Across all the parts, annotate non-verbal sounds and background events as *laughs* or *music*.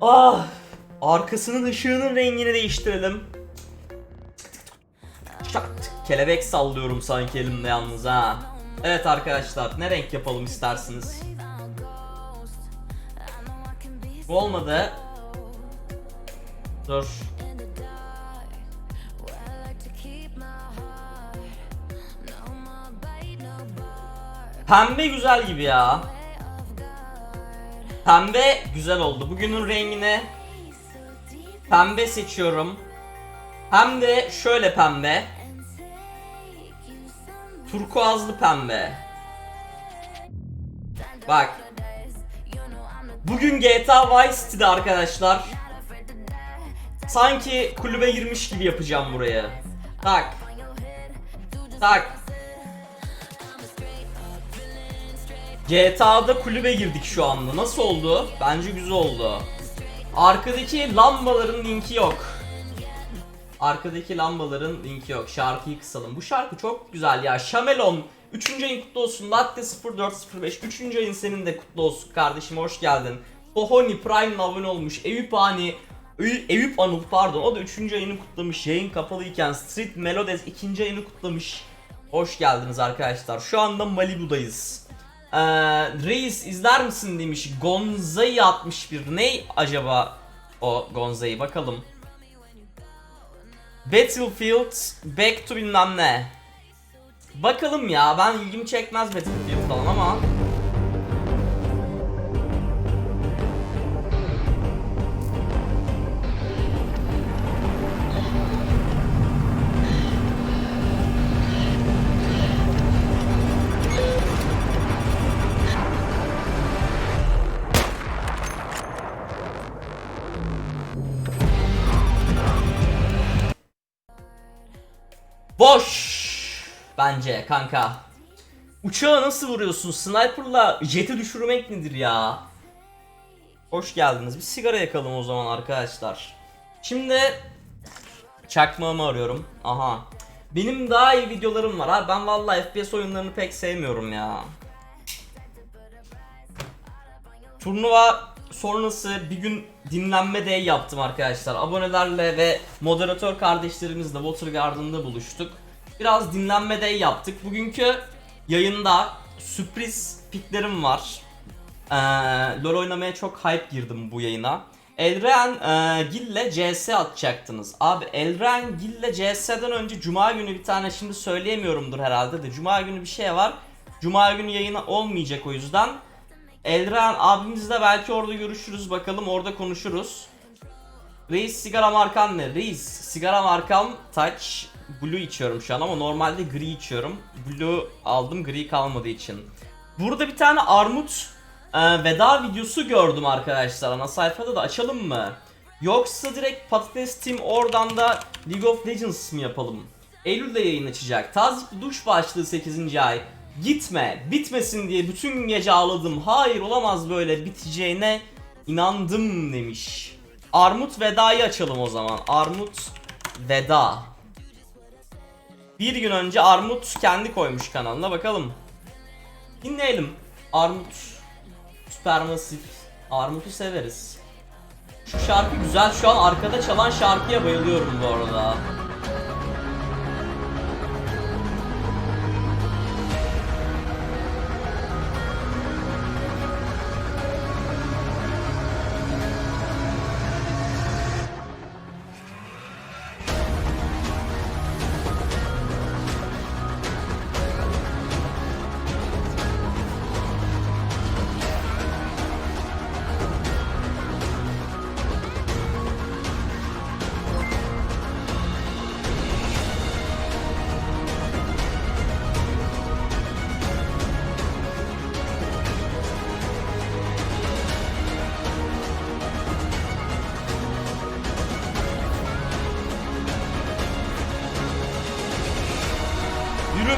Ah! Arkasının ışığının rengini değiştirelim. Kelebek sallıyorum sanki elimde yalnız ha. Evet arkadaşlar ne renk yapalım istersiniz? Bu olmadı. Dur. Pembe güzel gibi ya. Pembe güzel oldu. Bugünün rengine pembe seçiyorum. Hem de şöyle pembe. Turkuazlı pembe. Bak. Bugün GTA Vice City'de arkadaşlar. Sanki kulübe girmiş gibi yapacağım buraya. Tak. Tak. GTA'da kulübe girdik şu anda. Nasıl oldu? Bence güzel oldu. Arkadaki lambaların linki yok. Arkadaki lambaların linki yok. Şarkıyı kısalım. Bu şarkı çok güzel ya. Şamelon 3. ayın kutlu olsun. Latte 0405 3. ayın senin de kutlu olsun kardeşim hoş geldin. Pohoni Prime'la abone olmuş. Eyüp Ani Ey- Eyüp Anıl pardon o da 3. ayını kutlamış. Yayın kapalıyken Street Melodies 2. ayını kutlamış. Hoş geldiniz arkadaşlar. Şu anda Malibu'dayız. Ee, Reis izler misin demiş. Gonza'yı 61. Ne acaba o Gonza'yı bakalım. Battlefield Back to bilmem ne. Bakalım ya ben ilgimi çekmez Battlefield falan ama. Bence kanka. Uçağı nasıl vuruyorsun? Sniper'la jeti düşürmek nedir ya? Hoş geldiniz. Bir sigara yakalım o zaman arkadaşlar. Şimdi çakmağımı arıyorum. Aha. Benim daha iyi videolarım var ha. Ben vallahi FPS oyunlarını pek sevmiyorum ya. Turnuva sonrası bir gün dinlenme day yaptım arkadaşlar. Abonelerle ve moderatör kardeşlerimizle Water Garden'da buluştuk. Biraz dinlenme day yaptık. Bugünkü yayında sürpriz piklerim var. Ee, LoL oynamaya çok hype girdim bu yayına. Elren e, Gil'le CS atacaktınız. Abi Elren Gil'le CS'den önce Cuma günü bir tane şimdi söyleyemiyorumdur herhalde de Cuma günü bir şey var. Cuma günü yayına olmayacak o yüzden. Elren abimizle belki orada görüşürüz bakalım orada konuşuruz. Reis sigara markan ne? Reis sigara markam Touch Blue içiyorum şu an ama normalde gri içiyorum. Blue aldım gri kalmadığı için. Burada bir tane armut e, veda videosu gördüm arkadaşlar. Ana sayfada da açalım mı? Yoksa direkt patates team oradan da League of Legends mi yapalım? Eylül'de yayın açacak. Tazikli duş başlığı 8. ay. Gitme, bitmesin diye bütün gece ağladım. Hayır olamaz böyle biteceğine inandım demiş. Armut Veda'yı açalım o zaman. Armut Veda. Bir gün önce Armut kendi koymuş kanalına bakalım. Dinleyelim. Armut. Süpermasif. Armut'u severiz. Şu şarkı güzel. Şu an arkada çalan şarkıya bayılıyorum bu arada.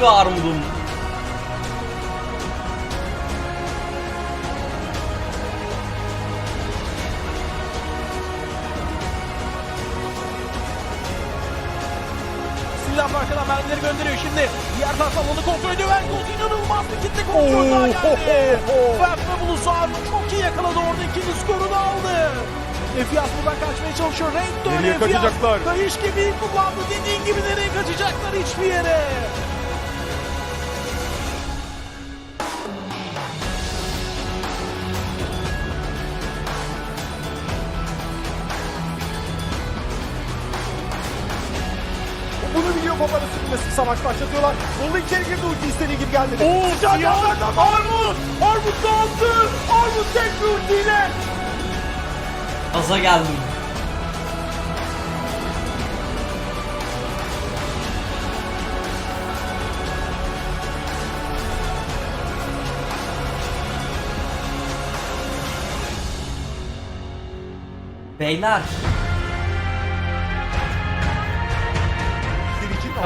Be armudum. Silah arkadan mermileri gönderiyor şimdi. Diğer taraftan onu kontrol ediyor. Verkoz inanılmaz bir kitle kontrol daha geldi. Verkoz Bulusar çok iyi yakaladı orada ikinci skorunu aldı. Efias buradan kaçmaya çalışıyor. Renk dönüyor. Nereye kaçacaklar? Kayış gibi kullandı. Dediğin gibi nereye kaçacaklar hiçbir yere. Savaş başlatıyorlar. Bolu içeri girdi ulti istediği gibi gelmedi. Oo, Sıcak ya. yanlardan Armut! Armut yaptı? Armut tek bir ultiyle. Gaza geldim. Beyler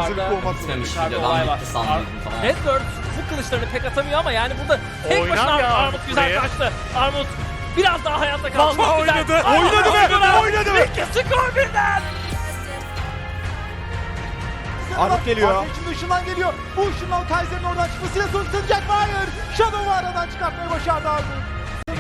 Videodan olay var. bitti sandım falan. Redbird bu kılıçlarını tek atamıyor ama yani burada tek Oynar başına ya Armut güzel buraya. kaçtı. Armut biraz daha hayatta kaldı. Vallahi Çok güzel. oynadı. Armut Oynadı be, oynadı. oynadı be. İki skor birden. Armut geliyor. Arka içinde ışınlan geliyor. Bu ışınlan Kaiser'in oradan çıkmasıyla sonuçlanacak mı? Hayır. Shadow'u aradan çıkartmayı başardı Armut.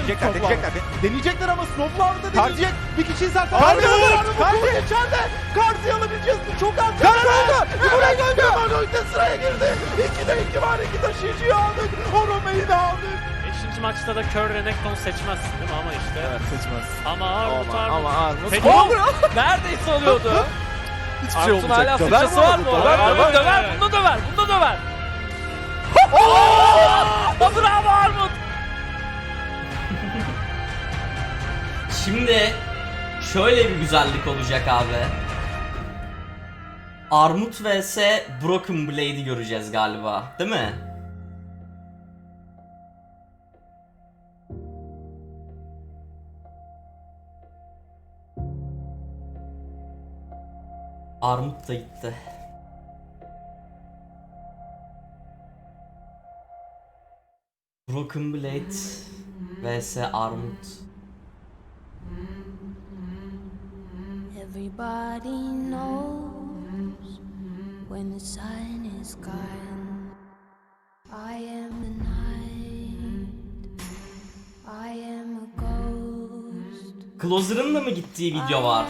Deneyecekler, deneyecekler. Deneyecekler ama Snowflower'ı da Kar- deneyecek. Bir kişiyi zaten. Kardi Kardi vur! Armut Kardi içeride. Kardi'yi alabileceğiz mi? Çok az. Kardi oldu. Buraya geldi. Manoy'da sıraya girdi. İki de iki var. İki taşıyıcıyı aldık. Orome'yi de aldık. Beşinci maçta da Kör Renekton seçmezsin değil mi ama işte. Evet Seçmez. Ama Armut Ama, Armut. ama Armut. Peki, neredeyse oluyordu. *laughs* Hiçbir şey Armut'un hala olmayacak. sıçrası var mı? Döver, döver. döver, bunu da döver, bunu da döver. *laughs* Bravo Armut. Şimdi şöyle bir güzellik olacak abi. Armut vs Broken Blade'i göreceğiz galiba. Değil mi? Armut da gitti. Broken Blade vs Armut. Everybody knows when the sun is gone. I am the night. I am a ghost. Closer'ın da mı gittiği video var?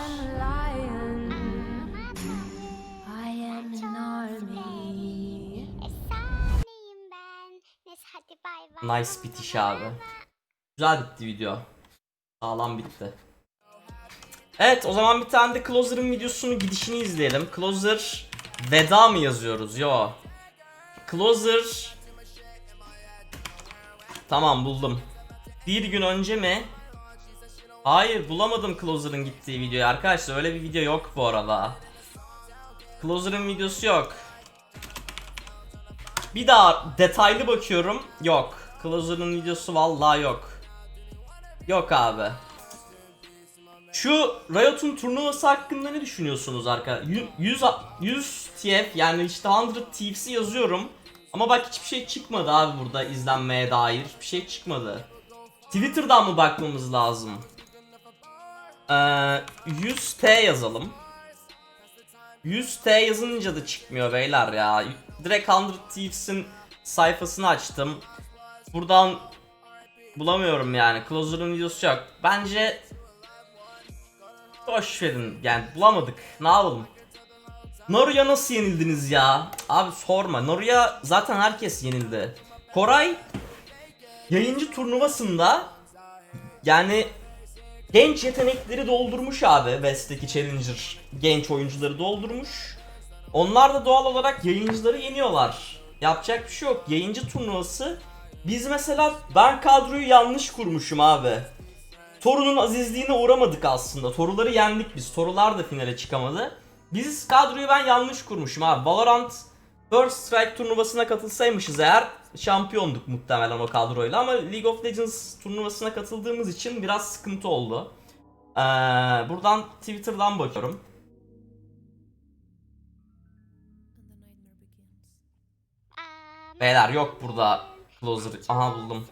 Nice bitiş abi. Güzel bitti video. Sağlam bitti. Evet o zaman bir tane de Closer'ın videosunu gidişini izleyelim. Closer veda mı yazıyoruz? Yo. Closer Tamam buldum. Bir gün önce mi? Hayır bulamadım Closer'ın gittiği videoyu arkadaşlar öyle bir video yok bu arada. Closer'ın videosu yok. Bir daha detaylı bakıyorum. Yok. Closer'ın videosu vallahi yok. Yok abi. Şu Riot'un turnuvası hakkında ne düşünüyorsunuz arkadaşlar? 100, 100 TF yani işte 100 TF'si yazıyorum. Ama bak hiçbir şey çıkmadı abi burada izlenmeye dair. Bir şey çıkmadı. Twitter'dan mı bakmamız lazım? Ee, 100T yazalım. 100T yazınca da çıkmıyor beyler ya. Direkt 100 Thieves'in sayfasını açtım. Buradan bulamıyorum yani. Closer'ın videosu yok. Bence boş verin. Yani bulamadık. Ne yapalım? Naruya nasıl yenildiniz ya? Abi sorma. Naruya zaten herkes yenildi. Koray yayıncı turnuvasında yani genç yetenekleri doldurmuş abi West'teki Challenger genç oyuncuları doldurmuş. Onlar da doğal olarak yayıncıları yeniyorlar. Yapacak bir şey yok. Yayıncı turnuvası biz mesela ben kadroyu yanlış kurmuşum abi. Toru'nun azizliğine uğramadık aslında. Toruları yendik biz. Torular da finale çıkamadı. Biz kadroyu ben yanlış kurmuşum abi. Valorant First Strike turnuvasına katılsaymışız eğer şampiyonduk muhtemelen o kadroyla ama League of Legends turnuvasına katıldığımız için biraz sıkıntı oldu. Ee, buradan Twitter'dan bakıyorum. Um, Beyler yok burada closer. Aha buldum.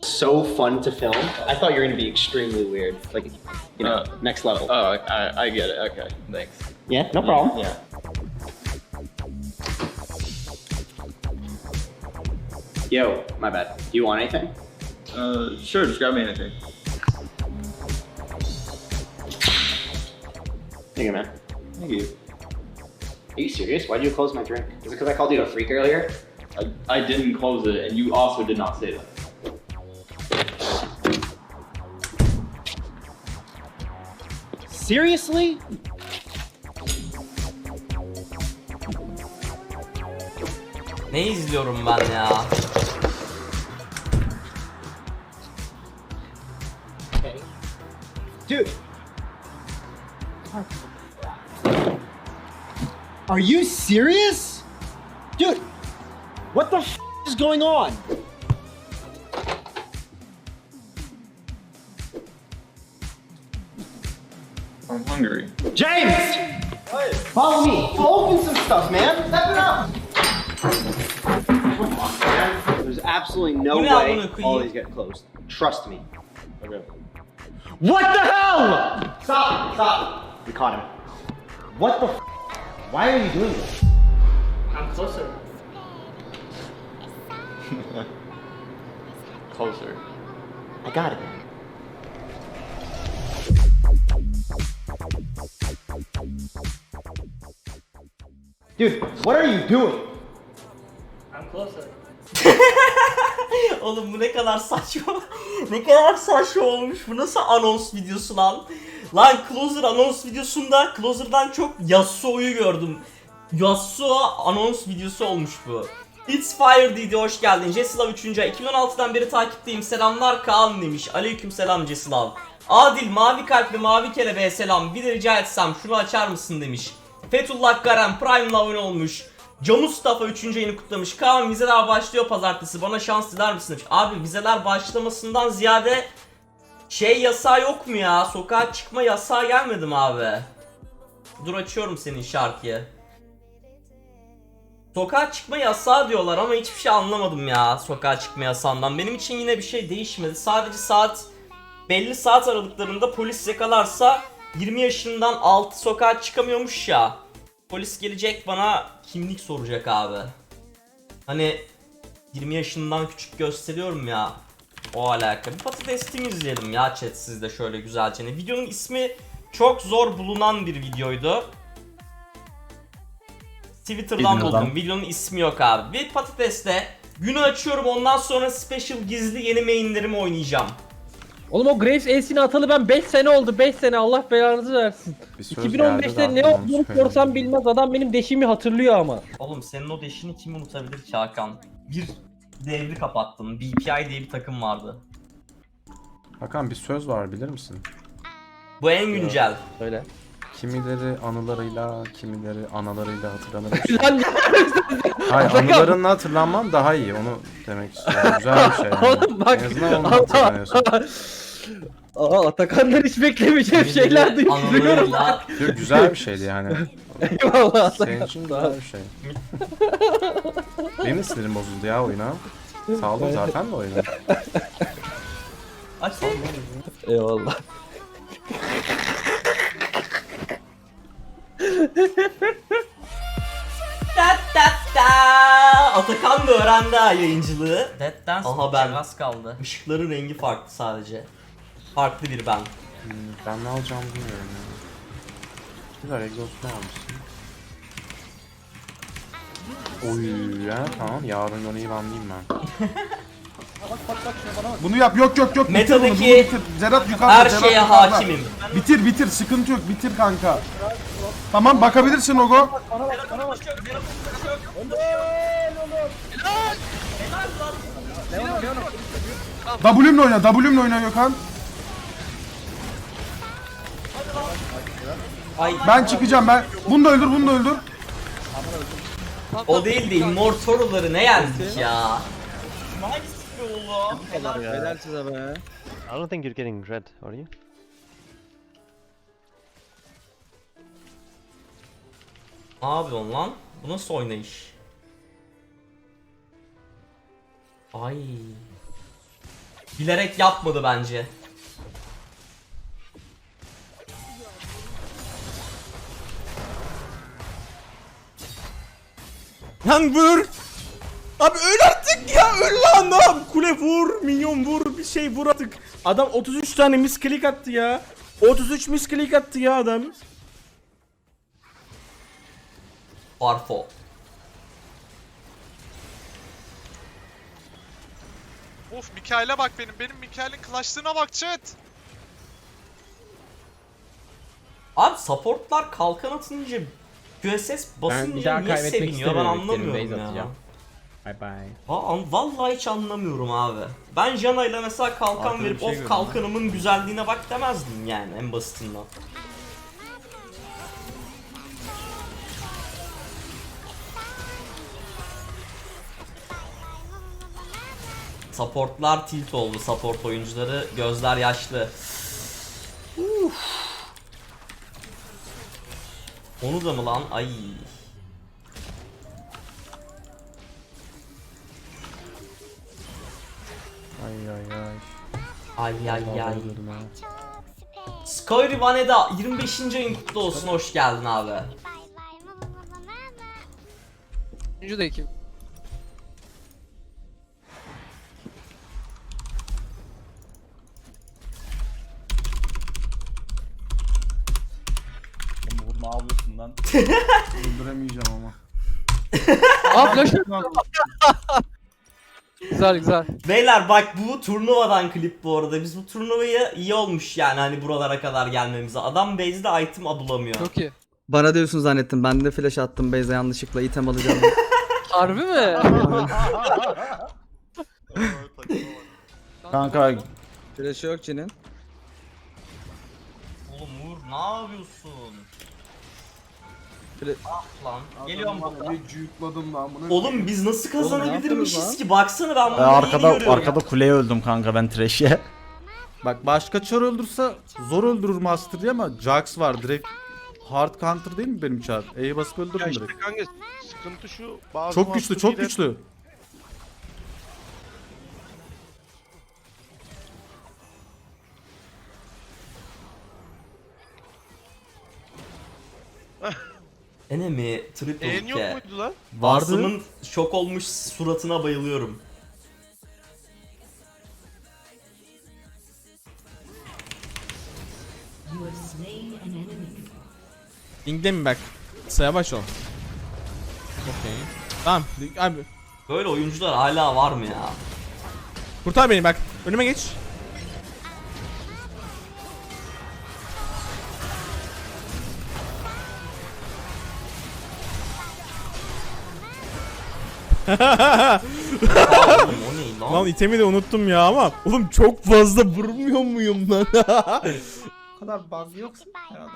so fun to film. I thought you were gonna be extremely weird, like you know, Uh, next level. Oh, I, I get it. Okay, thanks. yeah, no problem. Yeah. Yo, my bad. Do you want anything? Uh, sure. Just grab me anything. Thank you, man. Thank you. Are you serious? Why did you close my drink? Is it because I called you a freak earlier? I, I didn't close it, and you also did not say that. Seriously? Ne izliyorum ben ya? Dude. Are you serious? Dude, what the f- is going on? I'm hungry. James! Follow me. Open some stuff, man. Step it up. There's absolutely no Bu ne amına way koyayım? all these get closed. Trust me. Okay. What the hell? Stop, stop. We caught him. What the f- Why are you doing this? I'm closer. *laughs* I got it. Dude, what are you doing? *laughs* Oğlum bu ne kadar saçma. *laughs* ne kadar saçma olmuş. Bu nasıl anons videosu lan? Lan Closer anons videosunda Closer'dan çok Yasuo'yu gördüm. Yasuo anons videosu olmuş bu. It's Fire dedi hoş geldin. Ceslav 3. ay. 2016'dan beri takipteyim. Selamlar Kaan demiş. Aleyküm selam Ceslav. Adil mavi kalp ve mavi kelebeğe selam. Bir de rica etsem şunu açar mısın demiş. Fethullah Garen Prime'la abone olmuş. Can Mustafa 3. ayını kutlamış. Kaan vizeler başlıyor pazartesi. Bana şans diler misin? demiş. Abi vizeler başlamasından ziyade şey yasağı yok mu ya? Sokağa çıkma yasağı gelmedi mi abi? Dur açıyorum senin şarkıyı. Sokağa çıkma yasağı diyorlar ama hiçbir şey anlamadım ya sokağa çıkma yasağından. Benim için yine bir şey değişmedi. Sadece saat belli saat aralıklarında polis yakalarsa 20 yaşından altı sokağa çıkamıyormuş ya. Polis gelecek bana kimlik soracak abi. Hani 20 yaşından küçük gösteriyorum ya. O alaka. Bir patates team izleyelim ya chat sizde şöyle güzelce. Hani Videonun ismi çok zor bulunan bir videoydu. Twitter'dan buldum. Videonun ismi yok abi. Bir patatesle günü açıyorum ondan sonra special gizli yeni mainlerimi oynayacağım. Oğlum o Graves Ace'ini atalı ben 5 sene oldu 5 sene Allah belanızı versin. Bir söz 2015'te geldi ne de olduğunu sorsam bilmez adam benim deşimi hatırlıyor ama. Oğlum senin o deşini kim unutabilir ki Hakan? Bir devri kapattın. BPI diye bir takım vardı. Hakan bir söz var bilir misin? Bu en güncel. Söyle. Kimileri anılarıyla, kimileri analarıyla hatırlanır. *laughs* Lan Hayır anılarınla hatırlanman daha iyi onu demek istiyorum. Güzel bir şey yani. Oğlum bak. En azından onu hatırlanıyorsun. Aa Atakan'dan hiç beklemeyeceğim şeyler duyuyorum. Anılarıyla Yok, güzel bir şeydi yani. Eyvallah Senin Atakan. için güzel bir şey. Benim de sinirim bozuldu ya oyuna. Saldım zaten de oyunu. Aç Eyvallah. Da, da, da. Atakan da öğrendi ha yayıncılığı. Dead Dance Aha ben. az kaldı. Işıkların rengi farklı sadece. Farklı bir ben. Hmm, Ben ne alacağımı bilmiyorum ya. Güzel egzozunu almışsın. Oy ya tamam yarın Yone'yi banlayayım ben. *laughs* Bunu yap. Yok yok yok. Bitir bunu, Metadaki bunu bitir. Zerat yukarıda. Her Zerat şeye yukarıda. hakimim. Bitir bitir. Sıkıntı yok. Bitir kanka. Tamam bakabilirsin Ogo. W'mle oyna, W'mle oyna Gökhan. Ay Ben çıkacağım ben. Bunu da öldür, bunu da öldür. o değil de Immortal'ları ne yendik ya. I don't think you're getting red, are you? Ne yapıyorsun lan? Bu nasıl oynayış? Ay. Bilerek yapmadı bence. Lan vur! Abi öl artık ya öl lan lan! Kule vur, minyon vur, bir şey vur artık. Adam 33 tane misklik attı ya. 33 misklik attı ya adam. Barfo. Of Mikael'e bak benim. Benim Mikael'in clutchlığına bak chat. Abi supportlar kalkan atınca QSS basınca niye seviniyor ben anlamıyorum ya. Bye bye. Aa, an- vallahi hiç anlamıyorum abi. Ben Jana ile mesela kalkan Arkada verip şey of kalkanımın güzelliğine bak demezdim yani en basitinden. Supportlar tilt oldu support oyuncuları gözler yaşlı. Uf. Onu da mı lan? Ay. Ay ay ay. Ay ay. Skyri Vaneda 25. ayın kutlu olsun hoş geldin abi. Üçüncü de iki. Vurma ağlıyorsun lan. *laughs* Öldüremeyeceğim ama. Aa flash. Güzel güzel. Beyler bak bu turnuvadan klip bu arada. Biz bu turnuvayı iyi olmuş yani hani buralara kadar gelmemize. Adam base'de item bulamıyor. Çok iyi. Bana diyorsun zannettim. Ben de flash attım Beyza yanlışlıkla item alacağım. diye. *laughs* Harbi mi? Kanka Flash'ı yok Cin'in. Oğlum Uğur ne yapıyorsun? Bile- Ah lan. Geliyorum baba. Bir cüyükladım lan bunu. Oğlum biz nasıl kazanabilirmişiz ki? Baksana ben Ee, bunu yeni arkada arkada kuleye öldüm kanka ben trash'e. Bak başka çar öldürse zor öldürür Master diye ama Jax var direkt hard counter değil mi benim çar? E'ye basıp Ya öldürürüm işte direkt. kanka sıkıntı şu. Bazı Çok güçlü çok güçlü. Enemy triple En yok K. muydu lan? Vardı. Asım'ın şok olmuş suratına bayılıyorum. Link'de mi bak? Savaş ol. Okey. Tamam. Abi Böyle oyuncular hala var mı ya? kurtar beni bak. Önüme geç. O ne lan? Lan itemi de unuttum ya ama oğlum çok fazla vurmuyor muyum lan? *laughs* O kadar bug yok mama.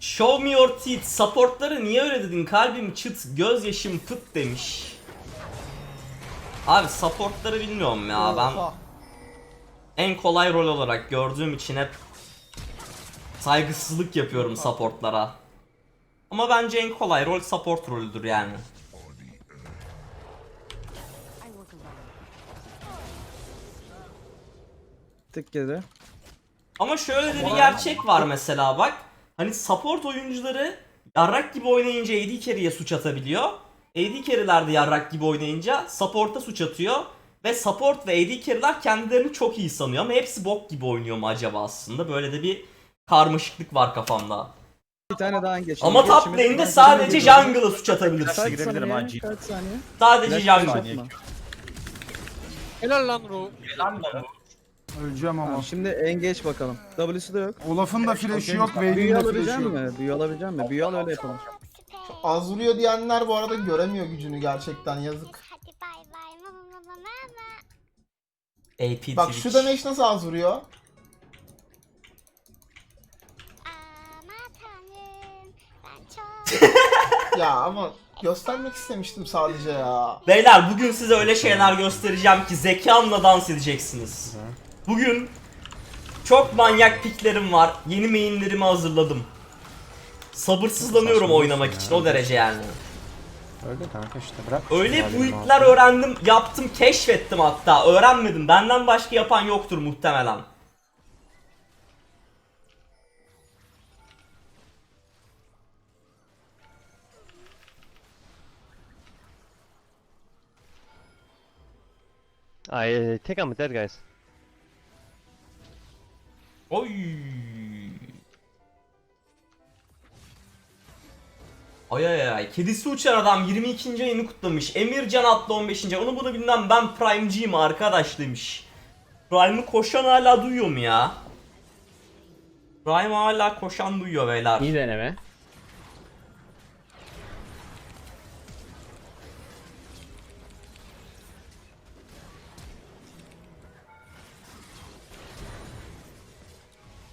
Show me your teeth. Supportları niye öyle dedin? Kalbim çıt, gözyaşım pıt demiş. Abi supportları bilmiyorum ya ben en kolay rol olarak gördüğüm için hep saygısızlık yapıyorum supportlara. Ama bence en kolay rol support rolüdür yani. Tık geri. Ama şöyle de bir gerçek var mesela bak. Hani support oyuncuları yarrak gibi oynayınca AD carry'e suç atabiliyor. AD carry'ler de yarrak gibi oynayınca support'a suç atıyor. Ve support ve AD carry'ler kendilerini çok iyi sanıyor ama hepsi bok gibi oynuyor mu acaba aslında? Böyle de bir karmaşıklık var kafamda. Bir tane daha geç. Ama top lane'de sadece jungle'a suç atabilirsin. Kaç girebilirim saniye? Kaç saniye? Sadece jungle. atma. Helal lan Ru. Öleceğim ama. Tamam, şimdi engage bakalım. W'su da yok. Olaf'ın da flash'ı yok, Büyü de alabilecek yok. mi? Büyü alabilecek mi? Büyü al öyle yapalım. Az vuruyor diyenler bu arada göremiyor gücünü gerçekten yazık. Hadi bay bay mama mama mama. AP Bak Twitch. şu demeç nasıl az vuruyor? Aman tanrım. Ben çok *laughs* Ya ama göstermek istemiştim sadece ya. Beyler bugün size öyle şeyler göstereceğim ki zekamla dans edeceksiniz. Bugün çok manyak piklerim var. Yeni mainlerimi hazırladım. Sabırsızlanıyorum Saçma oynamak ya. için o derece yani. Öyle kanka işte bırak. Öyle build'ler altı. öğrendim, yaptım, keşfettim hatta. Öğrenmedim. Benden başka yapan yoktur muhtemelen. I take out dead guys. Oy. Ay ay ay kedisi uçar adam 22. ayını kutlamış. Emircan attı 15. Onu bunu bilmem ben Prime'ciyim arkadaş demiş. Prime'ı koşan hala duyuyor mu ya? Prime hala koşan duyuyor beyler. İyi deneme.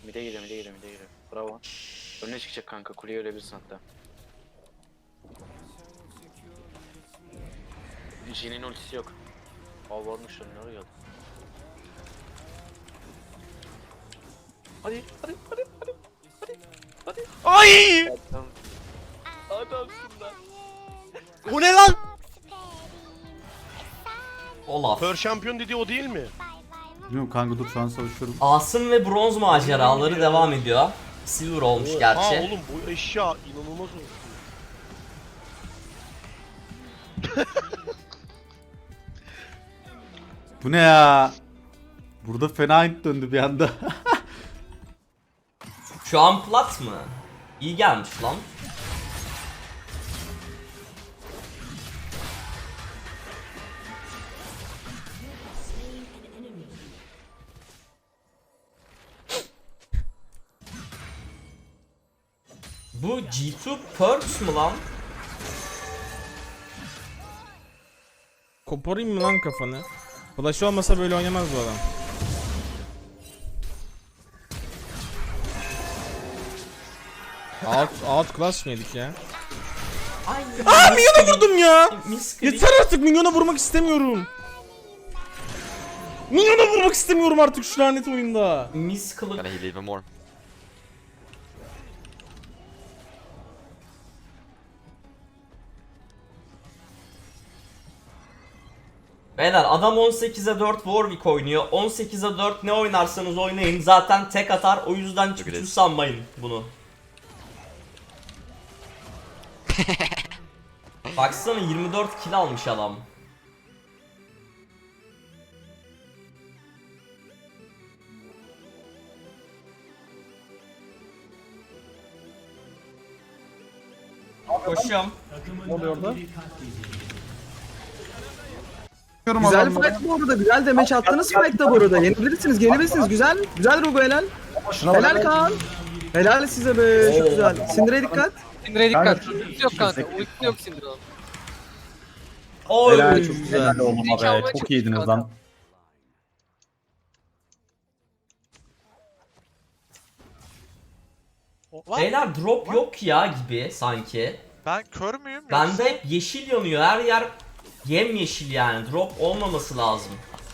Mide giriyor, mide giriyor, mide giriyor. Bravo. Önüne çıkacak kanka, kuleye ölebilirsin hatta. Jin'in ultisi yok. Al varmış önüne oraya geldi. Hadi, hadi, hadi, hadi, hadi, hadi. Ay! Adam, adamsın lan. O ne lan? Olaf. Pör şampiyon dediği o değil mi? Bilmiyorum kanka dur şu an savaşıyorum. Asım ve bronz maceraları devam ediyor. Silver olmuş Ha gerçi. oğlum bu eşya inanılmaz oldu. Bu ne ya? Burada fena int döndü bir anda. *laughs* Şu an plat mı? İyi gelmiş lan. Bu G2 Perks mı lan? Koparayım mı lan kafanı? Flash olmasa böyle oynamaz bu adam. Out, out class mıydık ya? Ay, Aa minyona vurdum ya! Yeter artık minyona vurmak istemiyorum. Minyona vurmak istemiyorum artık şu lanet oyunda. Mis kılık. Beyler adam 18'e 4 Warwick oynuyor. 18'e 4 ne oynarsanız oynayın. Zaten tek atar. O yüzden hiç sanmayın bunu. *laughs* Baksana 24 kill almış adam. Koşuyorum. Güzel fight bu arada. Güzel demeç attınız fight'ta bu arada. Yenebilirsiniz, yenebilirsiniz. Güzel. Güzel Rogo helal. Helal Kaan. Helal size be. Çok güzel. Sindir'e dikkat. Sindir'e dikkat. Ultisi yok kanka. Ultisi yok Sindir'e. Oy. Helal çok güzel. oğluma be. Çok iyiydiniz lan. Beyler drop yok ya gibi sanki. Ben kör müyüm? Bende hep yeşil yanıyor. Her yer yem yeşil yani. Drop olmaması lazım.